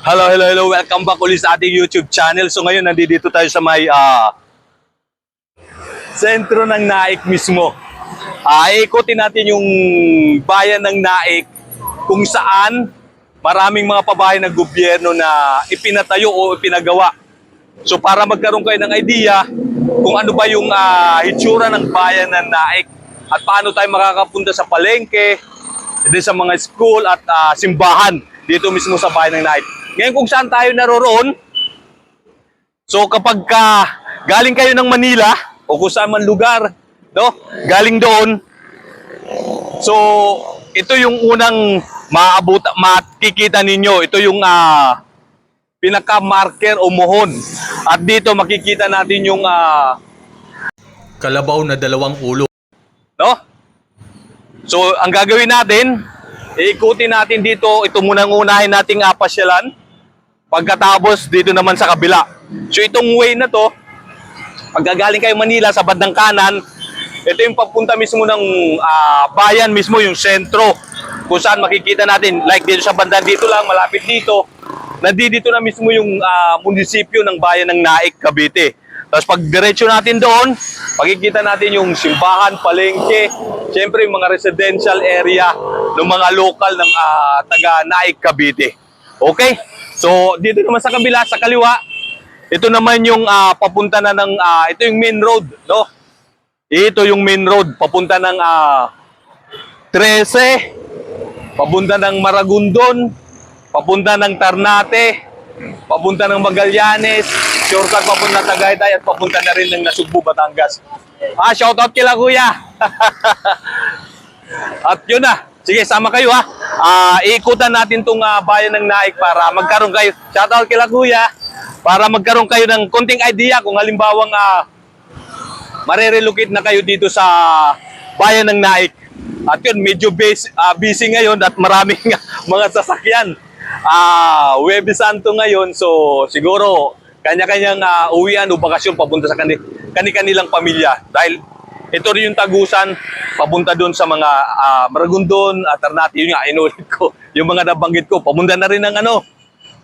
Hello, hello, hello. Welcome back ulit sa ating YouTube channel. So ngayon, nandito tayo sa may ah, sentro ng Naik mismo. Ah, ikutin natin yung bayan ng Naik kung saan maraming mga pabahay ng gobyerno na ipinatayo o ipinagawa. So para magkaroon kayo ng idea kung ano ba yung ah, hitsura ng bayan ng Naik at paano tayo makakapunta sa palengke, din sa mga school at ah, simbahan dito mismo sa bayan ng Naik. Ngayon kung saan tayo naroroon, so kapag ka galing kayo ng Manila o kung saan man lugar, no? Galing doon. So ito yung unang maabot makikita ninyo. Ito yung ah, pinaka-marker o mohon. At dito makikita natin yung ah, Kalabaw na dalawang ulo. no? So, ang gagawin natin, iikutin natin dito, ito munang unahin nating apasyalan. Pagkatapos, dito naman sa kabila. So, itong way na to, pag gagaling kayo Manila sa bandang kanan, ito yung papunta mismo ng ah, bayan mismo, yung sentro. Kung saan makikita natin, like dito sa bandang dito lang, malapit dito, nandito na mismo yung ah, munisipyo ng bayan ng Naik, Cavite. Tapos pag diretso natin doon, makikita natin yung simbahan, palengke, siyempre yung mga residential area ng mga local ng ah, taga Naik, Cavite. Okay? So, dito naman sa kabila, sa kaliwa, ito naman yung ah, papunta na ng, ah, ito yung main road, no? Ito yung main road, papunta ng ah, 13, papunta ng Maragundon, papunta ng Tarnate, papunta ng Magallanes, shortcut papunta Tagaytay at papunta na rin ng Nasugbu, Batangas. Ah, shoutout kila kuya. at yun na. Sige, sama kayo ha. Ah, iikutan natin tong ah, bayan ng Naik para magkaroon kayo. Shoutout kila kuya. Para magkaroon kayo ng konting idea kung halimbawang ah, marerelocate na kayo dito sa bayan ng Naik. At yun, medyo busy, ah, busy ngayon at maraming mga sasakyan. Ah, Webe Santo ngayon, so siguro kanya-kanyang ah, uwian o bakasyon papunta sa kani kani-kanilang pamilya. Dahil ito rin yung tagusan papunta doon sa mga ah, Maragondon at Ternate. Yun nga, inulit ko. Yung mga nabanggit ko, papunta na rin ng ano,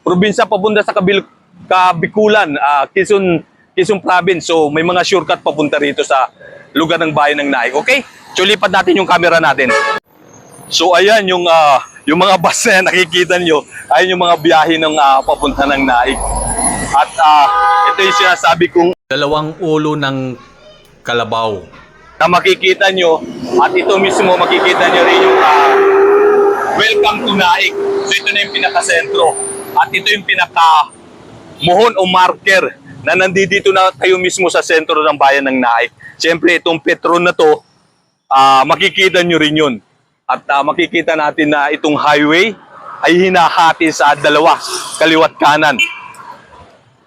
probinsya papunta sa Kabil Kabikulan, ah, Quezon, Quezon Province. So may mga shortcut papunta rito sa lugar ng bayan ng Naik. Okay? So lipat natin yung camera natin. So ayan yung ah, yung mga bus na nakikita nyo, ayun yung mga biyahe ng ah, papunta ng Naik. At ah, ito yung sinasabi kong Dalawang ulo ng kalabaw. na makikita nyo at ito mismo makikita nyo rin yung ah, welcome to Naik. So ito na yung pinakasentro at ito yung pinaka muhon o marker na nandito na tayo mismo sa sentro ng bayan ng Naik. Siyempre itong Petron na to, ah, makikita nyo rin yun. At ah, makikita natin na itong highway ay hinahati sa dalawa, kaliwat kanan.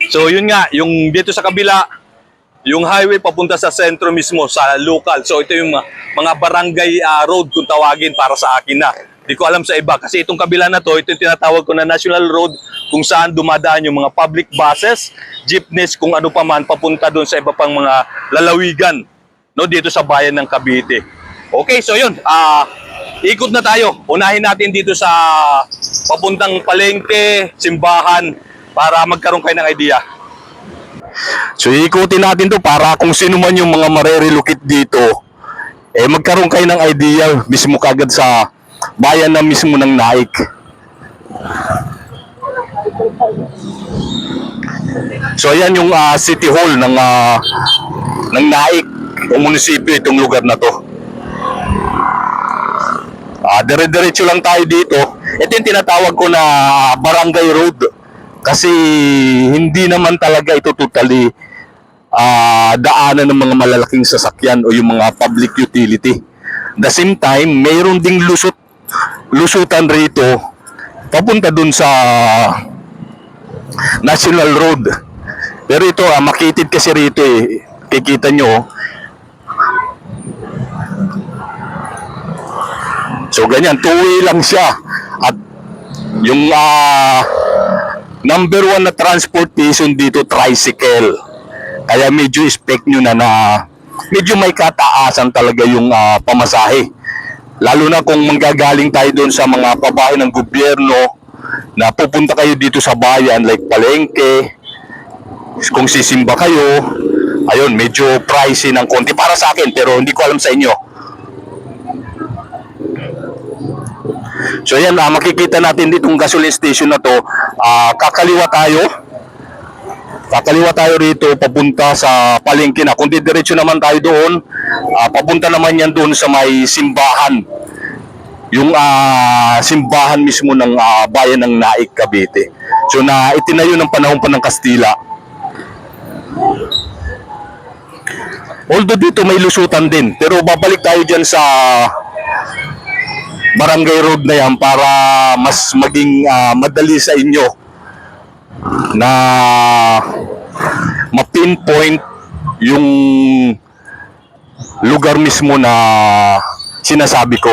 So yun nga, yung dito sa kabila, yung highway papunta sa sentro mismo, sa local. So ito yung mga, barangay ah, road kung tawagin para sa akin na. Hindi ko alam sa iba kasi itong kabila na to, ito yung tinatawag ko na national road kung saan dumadaan yung mga public buses, jeepneys, kung ano pa man papunta doon sa iba pang mga lalawigan no dito sa bayan ng Cavite. Okay, so yun. Ah, ikot na tayo. Unahin natin dito sa papuntang palengke, simbahan para magkaroon kayo ng idea. So ikutin natin to para kung sino man yung mga marerelocate dito, eh magkaroon kayo ng idea mismo kagad sa bayan na mismo ng Naik. So ayan yung ah, City Hall ng ah, ng Naik, o munisipyo itong lugar na to. Ah, dire-diretso lang tayo dito. Ito yung tinatawag ko na Barangay Road. Kasi hindi naman talaga ito totally ah, daanan ng mga malalaking sasakyan o yung mga public utility. The same time, mayroon ding lusot lusutan rito papunta dun sa National Road. Pero ito, ah, makitid kasi rito eh. Kikita nyo, So ganyan, two-way lang siya. At yung ah, number one na transportation dito, tricycle. Kaya medyo expect nyo na na medyo may kataasan talaga yung ah, pamasahe. Lalo na kung manggagaling tayo doon sa mga pabahay ng gobyerno na pupunta kayo dito sa bayan like palengke, kung sisimba kayo, ayun, medyo pricey ng konti para sa akin pero hindi ko alam sa inyo. So yan, ah, makikita natin ditong gasoline station na to. Ah, kakaliwa tayo. Kakaliwa tayo rito papunta sa palengke na. Kung didiretso naman tayo doon, ah, papunta naman yan doon sa may simbahan. Yung ah, simbahan mismo ng ah, bayan ng Naik, Cavite. So na itinayo ng panahon pa ng Kastila. Although dito may lusutan din, pero babalik tayo dyan sa barangay road na yan para mas maging ah, madali sa inyo na ma-pinpoint yung lugar mismo na sinasabi ko.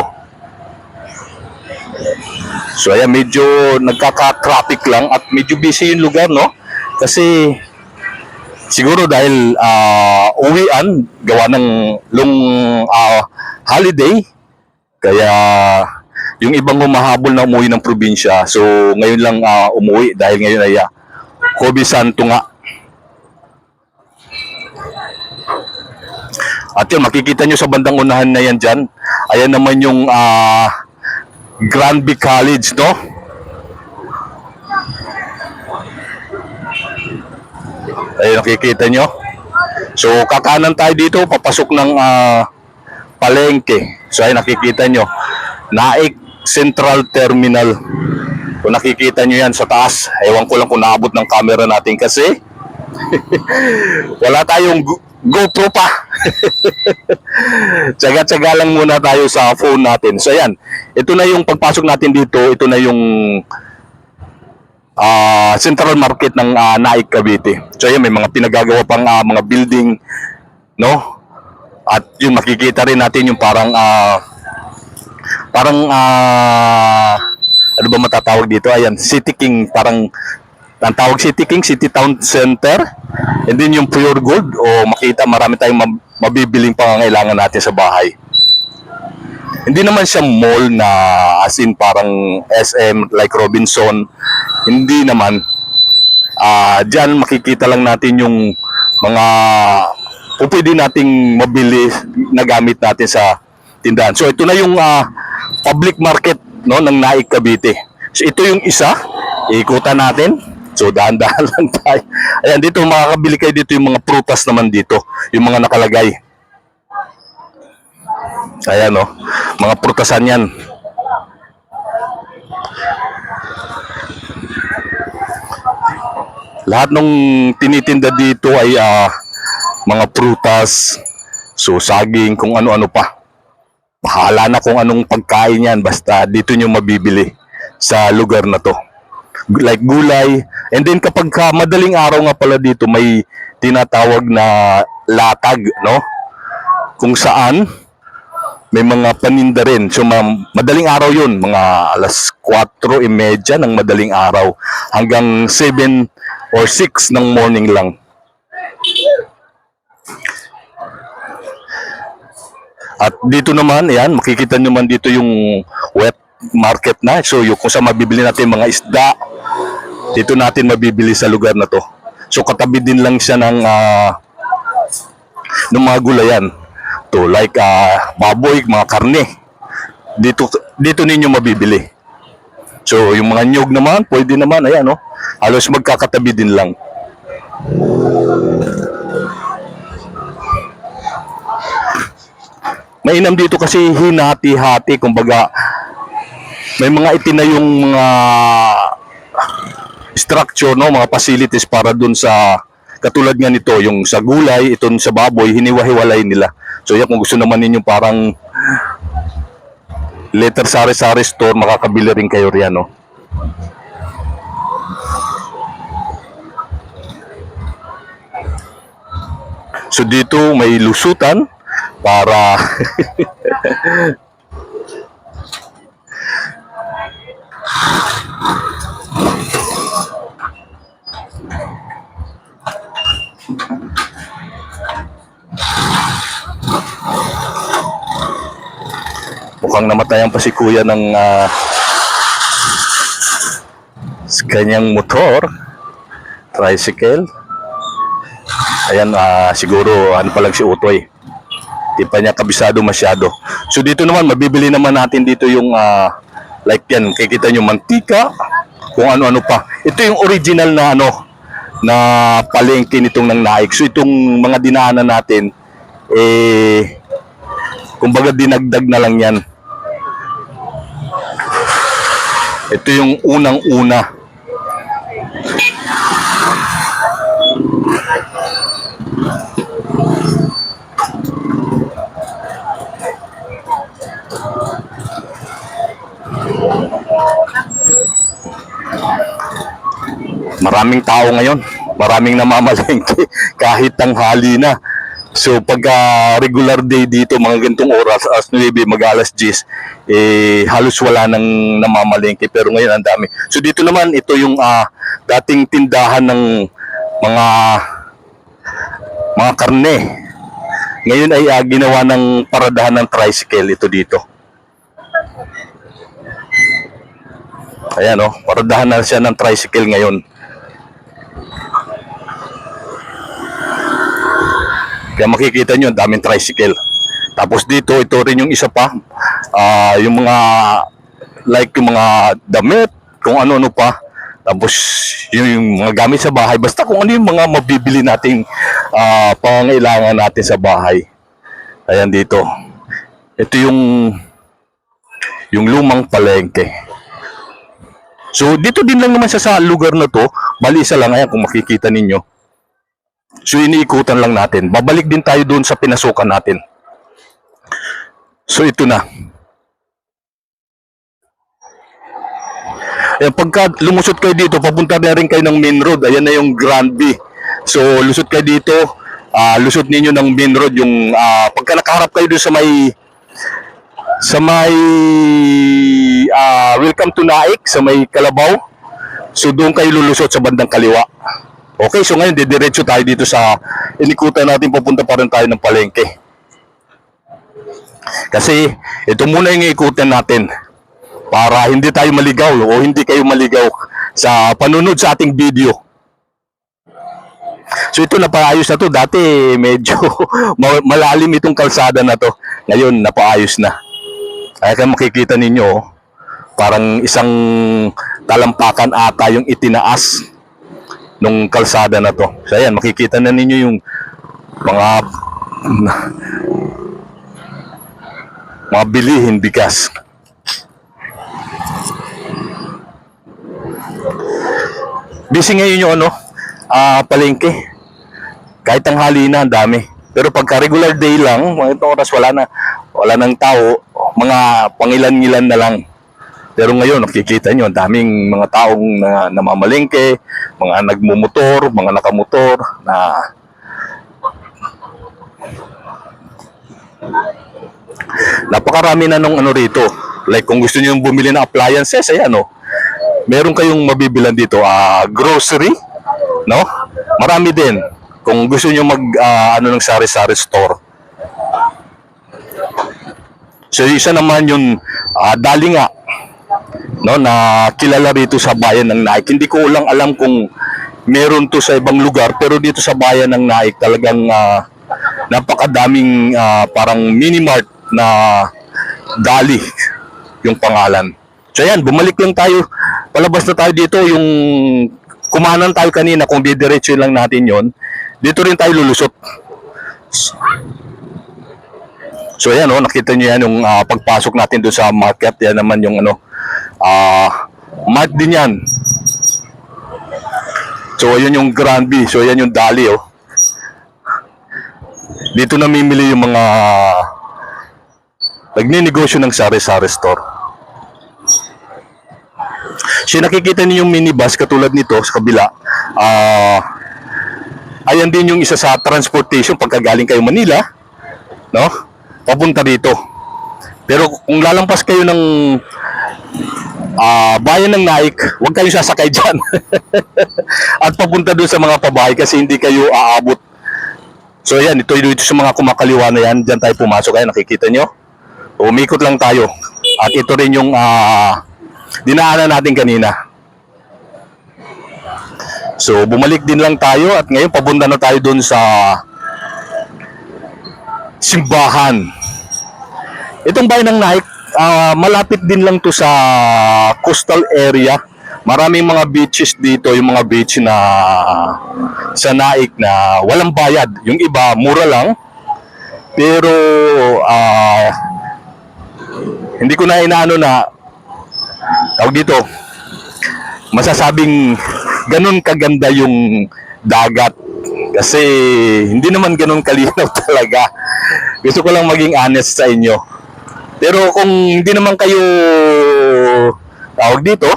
So ayan, medyo nagkaka-traffic lang at medyo busy yung lugar, no? Kasi siguro dahil ah, uwian, gawa ng long ah, holiday, kaya yung ibang humahabol na umuwi ng probinsya, so ngayon lang ah, umuwi dahil ngayon ay uh, Santo nga. At yun, makikita nyo sa bandang unahan na yan dyan. Ayan naman yung ah, Granby College, no? Ayun, nakikita nyo. So, kakanan tayo dito, papasok ng ah, palengke. So, ayun, nakikita nyo. Naik Central Terminal. Kung nakikita nyo yan sa taas, ewan ko lang kung naabot ng camera natin kasi wala tayong Go- GoPro pa. Tsaga-tsaga lang muna tayo sa phone natin. So, ayan. Ito na yung pagpasok natin dito. Ito na yung ah, Central Market ng ah, Naik, Cavite. So, ayan, may mga pinagagawa pang ah, mga building, no? At yun, makikita rin natin yung parang ah, parang ah, ano ba matatawag dito? Ayan, City King, parang ang tawag City King, City Town Center. And then yung Pure Gold, o makita marami tayong mab- mabibiling pangangailangan natin sa bahay. Hindi naman siya mall na as in parang SM like Robinson. Hindi naman. Ah, diyan makikita lang natin yung mga po pwede nating mabili na gamit natin sa tindahan. So ito na yung ah, public market no ng Naik Cavite. So ito yung isa, ikutan natin. So dahan-dahan lang tayo. Ayan dito makakabili kayo dito yung mga prutas naman dito, yung mga nakalagay. Ayan no, mga prutasan yan. Lahat ng tinitinda dito ay ah, mga prutas, so saging, kung ano-ano pa. Bahala na kung anong pagkain yan, basta dito nyo mabibili sa lugar na to. Like gulay. And then kapag ka madaling araw nga pala dito, may tinatawag na latag, no? Kung saan, may mga paninda rin. So ma- madaling araw yun, mga alas 4.30 ng madaling araw hanggang 7 or 6 ng morning lang. At dito naman, ayan, makikita nyo man dito yung wet market na. So yung kung saan mabibili natin mga isda, dito natin mabibili sa lugar na to. So katabi din lang siya ng, ah, ng mga gulayan. To like ah, baboy, mga karne. Dito dito ninyo mabibili. So yung mga nyog naman, pwede naman, ayan no. Halos magkakatabi din lang. Mainam dito kasi hinati-hati, kumbaga may mga itinayong mga structure, no, mga facilities para dun sa katulad nga nito, yung sa gulay, itong sa baboy, hiniwa-hiwalay nila. So yan, kung gusto naman ninyo parang letter sari-sari store, makakabili rin kayo riyan, no. So dito may lusutan para mukhang namatayan pa si kuya ng ah, kanyang motor, tricycle. Ayan, ah, siguro ano pa lang si Utoy. Di pa niya kabisado masyado. So dito naman, mabibili naman natin dito yung ah, like yan, kikita nyo mantika, kung ano-ano pa. Ito yung original na ano, na palengke nitong nang naik. So itong mga dinaanan natin, eh, kumbaga dinagdag na lang yan. Ito yung unang-una. Maraming tao ngayon. Maraming namamalengke kahit tanghali na. So pagka regular day dito, mga gantong oras, as 9, mag alas 10, eh, halos wala nang namamalengke. Pero ngayon ang dami. So dito naman, ito yung ah, dating tindahan ng mga mga karne. Ngayon ay ah, ginawa ng paradahan ng tricycle ito dito. Ayan oh, paradahan na siya ng tricycle ngayon. Kaya makikita nyo, ang daming tricycle. Tapos dito, ito rin yung isa pa. ah yung mga, like yung mga damit, kung ano-ano pa. Tapos yung, yung mga gamit sa bahay. Basta kung ano yung mga mabibili nating ah pangangailangan natin sa bahay. Ayan dito. Ito yung yung lumang palengke. So dito din lang naman siya sa lugar na to. Bali isa lang ayan kung makikita ninyo. So iniikutan lang natin. Babalik din tayo doon sa pinasukan natin. So ito na. Ayan, pagka lumusot kayo dito, papunta na rin kayo ng main road. Ayan na yung Grand B. So lusot kayo dito, ah lusot ninyo ng main road yung ah, pagka nakaharap kayo doon sa may sa may ah, Welcome to Naik sa may Kalabaw. So doon kayo lulusot sa bandang kaliwa. Okay, so ngayon didiretso tayo dito sa inikutan natin papunta pa rin tayo ng palengke. Kasi ito muna yung ikutan natin para hindi tayo maligaw o hindi kayo maligaw sa panunod sa ating video. So ito napaayos na to. Dati medyo ma- malalim itong kalsada na to. Ngayon napaayos na. Kaya kaya makikita ninyo, oh, parang isang talampakan ata yung itinaas nung kalsada na to. So ayan, makikita na ninyo yung mga mga bilihin bigas. Busy ngayon yung ano, ah palengke. Kahit tanghali na, ang dami. Pero pagka regular day lang, mga itong oras wala na, wala nang tao, mga pangilan-ngilan na lang. Pero ngayon, nakikita nyo, ang daming mga taong na, namamalengke, mga nagmumotor, mga nakamotor, na napakarami na nung ano rito. Like kung gusto niyo bumili ng appliances, ayan oh. Meron kayong mabibilan dito, ah grocery, no? Marami din. Kung gusto niyo mag ah, ano ng sari-sari store. So isa naman yung ah, dalinga no na kilala rito sa bayan ng Naik. Hindi ko lang alam kung meron to sa ibang lugar pero dito sa bayan ng Naik talagang ah, napakadaming ah, parang mini mart na dali yung pangalan. So yan, bumalik lang tayo. Palabas na tayo dito yung kumanan tayo kanina kung didiretso lang natin yon. Dito rin tayo lulusot. So yan oh, nakita niyo yan yung ah, pagpasok natin doon sa market. Yan naman yung ano ah mart din yan. So yun yung Grand B. So yan yung Dali oh. Dito namimili yung mga nagninegosyo ng sari-sari store. So nakikita niyo yung minibus katulad nito sa kabila. Ah ayan din yung isa sa transportation pagka galing kayo Manila, no? Papunta dito. Pero kung lalampas kayo ng ah bayan ng Naik, huwag kayong sasakay diyan. At papunta doon sa mga pabahay kasi hindi kayo aabot. So ayan, ito dito sa mga kumakaliwa na yan, diyan tayo pumasok. Ayan, nakikita nyo? Umikot lang tayo. At ito rin yung ah dinaanan natin kanina. So bumalik din lang tayo at ngayon papunta na tayo doon sa simbahan. Itong bayan ng Naik, ah, malapit din lang to sa coastal area. Maraming mga beaches dito, yung mga beach na sa Naik na walang bayad. Yung iba, mura lang. Pero ah, hindi ko na inaano na tawag dito masasabing ganun kaganda yung dagat kasi hindi naman ganun kalinaw talaga gusto ko lang maging honest sa inyo pero kung hindi naman kayo tawag dito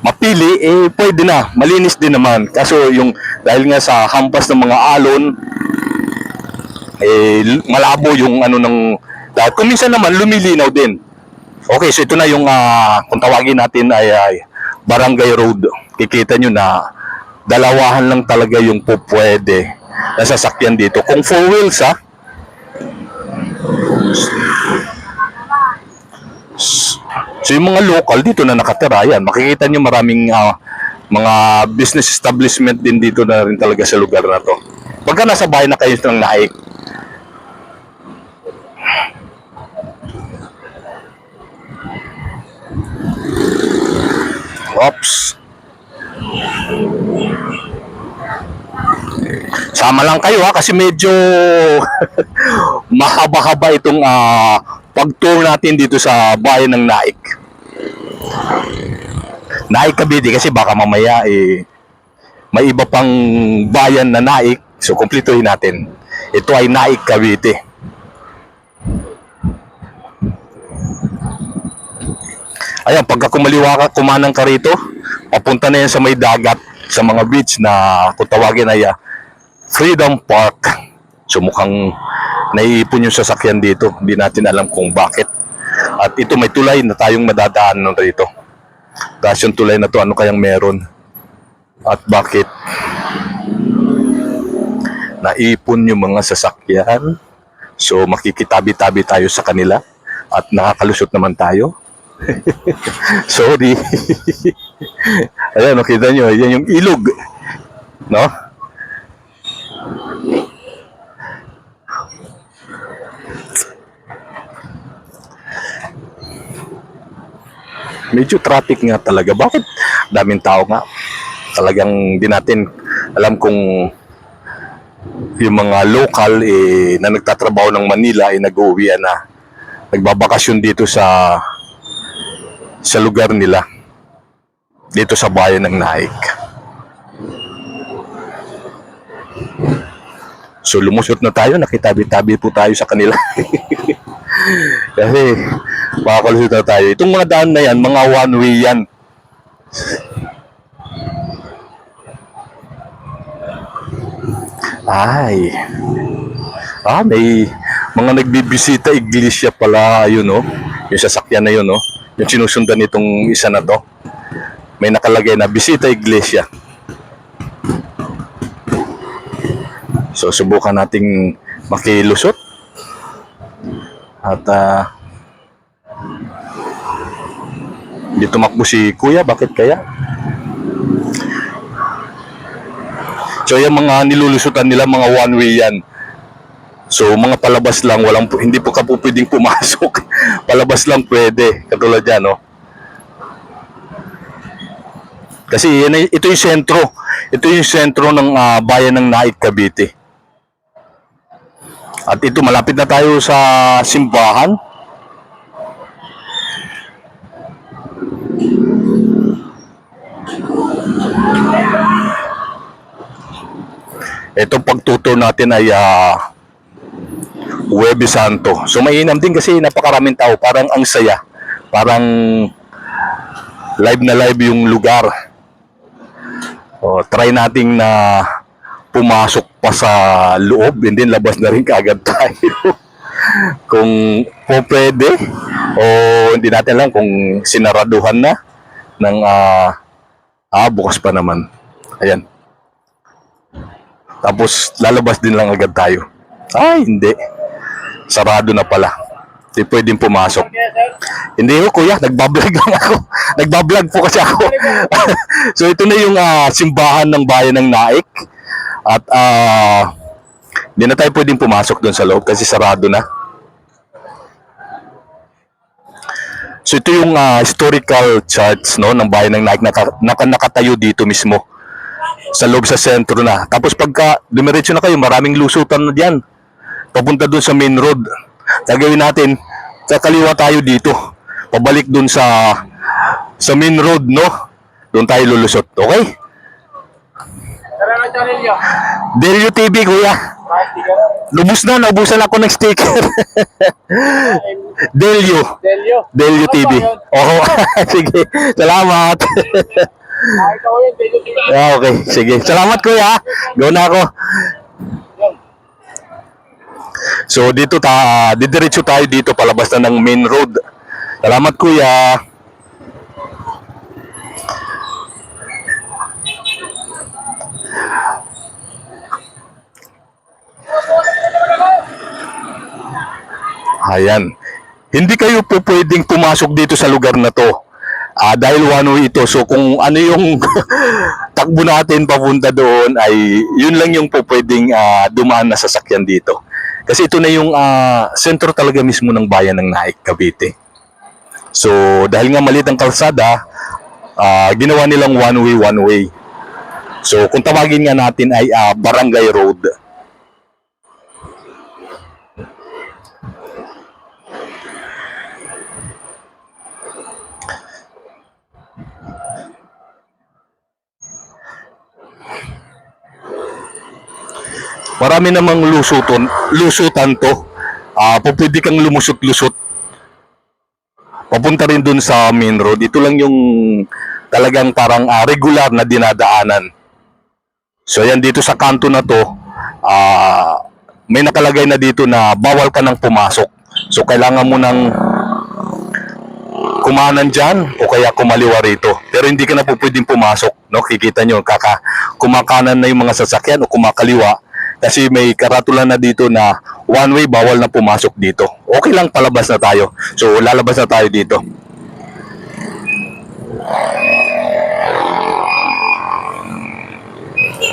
mapili eh pwede na malinis din naman kaso yung dahil nga sa hampas ng mga alon eh malabo yung ano ng dahil kung minsan naman lumilinaw din. Okay, so ito na yung ah, kung tawagin natin ay, ay Barangay Road. Kikita nyo na dalawahan lang talaga yung po pwede na sasakyan dito. Kung four wheels ha, So yung mga local dito na nakatira, yan, makikita nyo maraming ah, mga business establishment din dito na rin talaga sa lugar na to. Pagka nasa bahay na kayo ng naik, Oops. Sama lang kayo ha kasi medyo mahaba-haba itong ah, pag-tour natin dito sa bayan ng Naik. Naik Cavite kasi baka mamaya eh may iba pang bayan na Naik so kumplituhin natin. Ito ay Naik Cavite. Ayan, pagka kumaliwa ka, kumanang ka rito, papunta na yan sa may dagat, sa mga beach na kung tawagin ay ah, Freedom Park. So mukhang naiipon yung sasakyan dito. Hindi natin alam kung bakit. At ito may tulay na tayong madadaanan rito. Tapos yung tulay na to, ano kayang meron? At bakit? Naipon yung mga sasakyan. So makikitabi-tabi tayo sa kanila. At nakakalusot naman tayo. Sorry. Ayan, nakita nyo, yan yung ilog. No? Medyo traffic nga talaga. Bakit? Daming tao nga. Talagang di natin alam kung yung mga local eh, na nagtatrabaho ng Manila ay nag-uwi na nagbabakasyon dito sa sa lugar nila dito sa bayan ng Naik. So lumusot na tayo, nakitabi-tabi po tayo sa kanila. Kasi makakalusot na tayo. Itong mga daan na yan, mga one way yan. Ay. Ah, may mga nagbibisita iglesia pala, yun oh. Yung sasakyan na yun oh. Yung sinusundan nitong isa na to. May nakalagay na bisita iglesia. So subukan nating makilusot. At ah hindi tumakbo si kuya, bakit kaya? So yung mga nilulusutan nila, mga one way yan. So mga palabas lang, walang hindi po ka po pwedeng pumasok. palabas lang pwede, katulad yan, no? Kasi yan, ito yung sentro. Ito yung sentro ng ah, bayan ng Naik, Cavite. At ito, malapit na tayo sa simbahan. Ito pagtuto natin ay ah, Huwebes Santo. So mainam din kasi napakaraming tao. Parang ang saya. Parang live na live yung lugar. O, try nating na pumasok pa sa loob and then labas na rin kaagad tayo. kung po pwede o hindi natin lang kung sinaraduhan na ng ah, ah bukas pa naman. Ayan. Tapos lalabas din lang agad tayo. Ay, hindi. Sarado na pala. Hindi pwedeng pumasok. Hindi ko, kuya. Nagbablog lang ako. Nagbablog po kasi ako. so, ito na yung ah, simbahan ng bayan ng Naik. At ah, hindi na tayo pwedeng pumasok doon sa loob kasi sarado na. So, ito yung ah, historical church no, ng bayan ng Naik na naka, naka- nakatayo dito mismo sa loob sa sentro na. Tapos pagka dumiretso na kayo, maraming lusutan na diyan. Papunta doon sa main road. Gagawin natin, kakaliwa tayo dito. Pabalik doon sa sa main road, no? Doon tayo lulusot. Okay? Tara na channel niyo. Delio TV, kuya. Lubos na, naubusan ako ng sticker. Delio. Delio. Delio TV. Oo. Sige. Salamat. Ah, okay. Sige. Salamat, kuya. Go na ako. So dito ta didiretso tayo dito palabas na ng main road. Salamat kuya. Ayan. Hindi kayo po pwedeng pumasok dito sa lugar na to. Ah, dahil one way ito. So kung ano yung takbo natin papunta doon ay yun lang yung po pwedeng ah, dumaan na sasakyan dito. Kasi ito na yung ah, sentro talaga mismo ng bayan ng Naik, Cavite. So dahil nga maliit ang kalsada, ah, ginawa nilang one way, one way. So kung tawagin nga natin ay ah, Barangay Road. Marami namang lusuton, lusutan to. Uh, pwede kang lumusot-lusot. Papunta rin dun sa main road. Ito lang yung talagang parang ah, regular na dinadaanan. So yan dito sa kanto na to, ah may nakalagay na dito na bawal ka nang pumasok. So kailangan mo nang kumanan dyan o kaya kumaliwa rito. Pero hindi ka na po pwedeng pumasok. No? Kikita nyo, kaka, kumakanan na yung mga sasakyan o kumakaliwa kasi may karatulan na dito na one way bawal na pumasok dito. Okay lang palabas na tayo. So lalabas na tayo dito.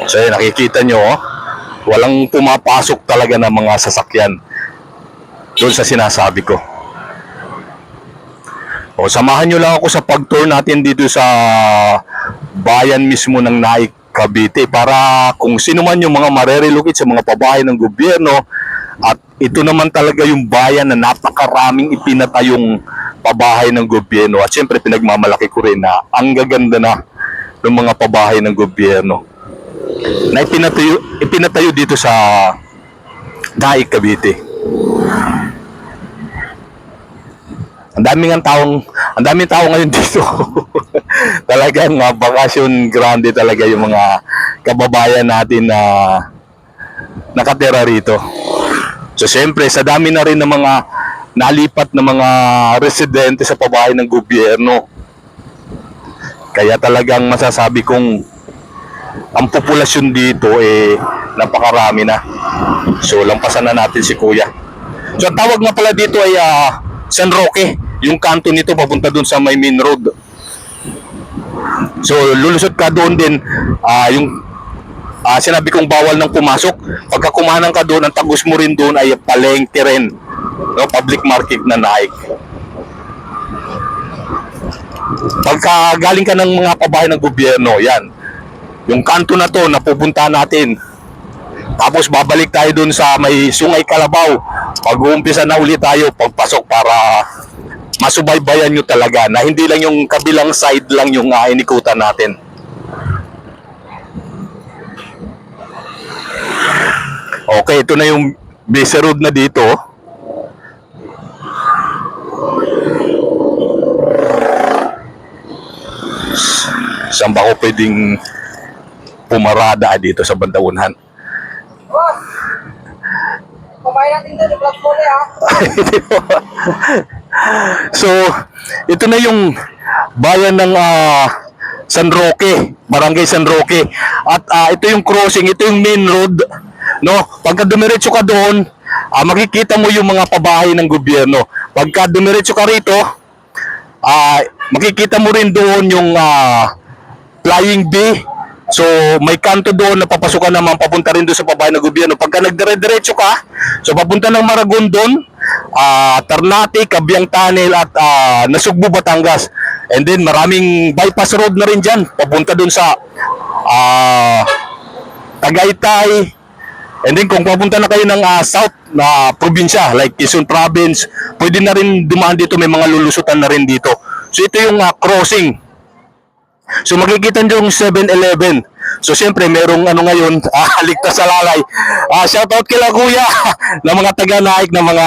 So yun, nakikita nyo, oh, walang pumapasok talaga ng mga sasakyan doon sa sinasabi ko. O, samahan nyo lang ako sa pag-tour natin dito sa bayan mismo ng Naik, Cavite para kung sino man yung mga marerelocate sa mga pabahay ng gobyerno at ito naman talaga yung bayan na napakaraming ipinatayong pabahay ng gobyerno at syempre pinagmamalaki ko rin na ang gaganda na ng mga pabahay ng gobyerno na ipinatayo, ipinatayo dito sa Naik, Cavite. Ang daming ang taong, ang daming tao ngayon dito. Talagang uh, bakasyon grande talaga yung mga kababayan natin na nakatira rito. So siyempre, sa dami na rin ng mga nalipat na mga residente sa pabahay ng gobyerno. Kaya talagang masasabi kong ang populasyon dito eh napakarami na. So lampasan na natin si Kuya. So ang tawag nga pala dito ay ah, San Roque, yung kanto nito papunta doon sa may main road. So lulusot ka doon din ah, yung ah, sinabi kong bawal nang pumasok. Pagka kumanan ka doon, ang tagos mo rin doon ay palengke rin. No, public market na Nike. Pagka galing ka ng mga pabahay ng gobyerno, yan. Yung kanto na to, napupunta natin. Tapos babalik tayo dun sa may Sungay Kalabaw. Pag-uumpisa na ulit tayo pagpasok para masubaybayan nyo talaga na hindi lang yung kabilang side lang yung uh, inikutan natin. Okay, ito na yung busy road na dito. Saan ba ako pwedeng pumarada dito sa Bandawunhan? Boss! Kumain natin doon, i-vlog mo ulit ha. So, ito na yung bayan ng ah, San Roque, Barangay San Roque. At ah, ito yung crossing, ito yung main road. No, pagka dumiretso ka doon, ah, makikita mo yung mga pabahay ng gobyerno. Pagka dumiretso ka rito, ah makikita mo rin doon yung ah, Flying B. So, may kanto doon na papasukan naman papunta rin doon sa pabahay ng gobyerno. Pagka nagdire-diretso ka, so papunta ng Maragondon, ah Ternate, Kabyang Tunnel at ah, Nasugbu, Batangas. And then maraming bypass road na rin dyan. Papunta doon sa ah Tagaytay. And then kung papunta na kayo ng ah, south na probinsya like Quezon Province, pwede na rin dumaan dito may mga lulusutan na rin dito. So ito yung ah, crossing. So makikita nyo yung 7-Eleven. So siyempre merong ano ngayon, ah, ligtas sa lalay. Ah, shout out kila kuya na mga taga-naik na mga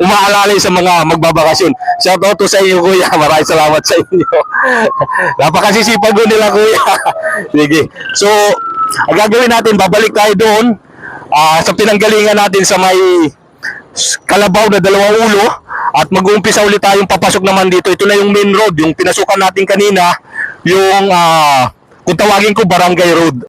umaalalay sa mga magbabakasyon. Shout out to sa iyo kuya. Maraming salamat sa inyo. Napakasisipag nila kuya. Sige. So, ang gagawin natin, babalik tayo doon ah, sa pinanggalingan natin sa may kalabaw na dalawang ulo at mag-uumpisa ulit tayong papasok naman dito. Ito na yung main road, yung pinasukan natin kanina, yung ah, kung tawagin ko Barangay Road.